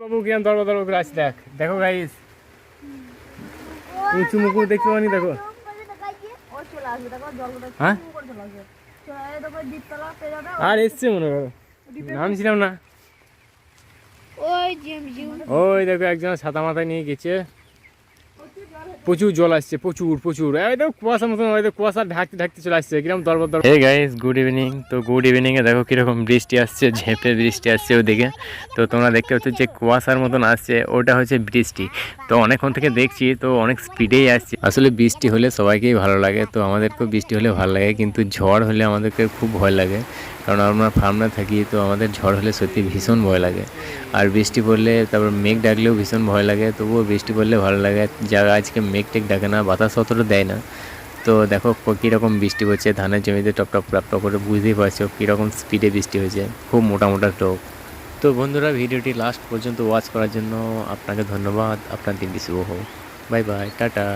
বাবু কিরম দরবার করে আসছে দেখ। দেখো গাইস উঁচু মুখ দেখতে পানি দেখো। ও চলে দেখো হ্যাঁ? আর এসছে মনে করো। নামছিলাম না। ওই দেখো একজন ছাতা মাথায় নিয়ে গেছে। প্রচুর জল আসছে, প্রচুর প্রচুর। এই কুয়াশার মতন কুয়াশা ঢাকতে ঢাকতে চলে আসছে, কিরম দরবার হে গাইস গুড ইভিনিং তো গুড ইভিনিং এ দেখো কীরকম বৃষ্টি আসছে, ঝেঁপে বৃষ্টি আসছে ওদিকে। তো তোমরা দেখতে পাচ্ছ যে কুয়াশার মতন আসছে, ওটা হচ্ছে বৃষ্টি। তো অনেকক্ষণ থেকে দেখছি, তো অনেক স্পিডেই আসছে। আসলে বৃষ্টি হলে সবাইকেই ভালো লাগে, তো আমাদেরকেও বৃষ্টি হলে ভালো লাগে, কিন্তু ঝড় হলে আমাদেরকে খুব ভয় লাগে। কারণ আমরা ফার্মে থাকি, তো আমাদের ঝড় হলে সত্যি ভীষণ ভয় লাগে। আর বৃষ্টি পড়লে, তারপর মেঘ ডাকলেও ভীষণ ভয় লাগে, তবুও বৃষ্টি পড়লে ভালো লাগে। জায়গা আজকে মেঘ টেক ডাকে না, বাতাস অতটা দেয় না। তো দেখো কীরকম বৃষ্টি হচ্ছে, ধানের জমিতে টপটপ টপটপ টপ টপ করে বুঝতেই পারছ কীরকম স্পিডে বৃষ্টি হয়েছে, খুব মোটা মোটা টোপ। তো বন্ধুরা, ভিডিওটি লাস্ট পর্যন্ত ওয়াচ করার জন্য আপনাকে ধন্যবাদ। আপনার দিন শুভ হোক। Bye bye tata.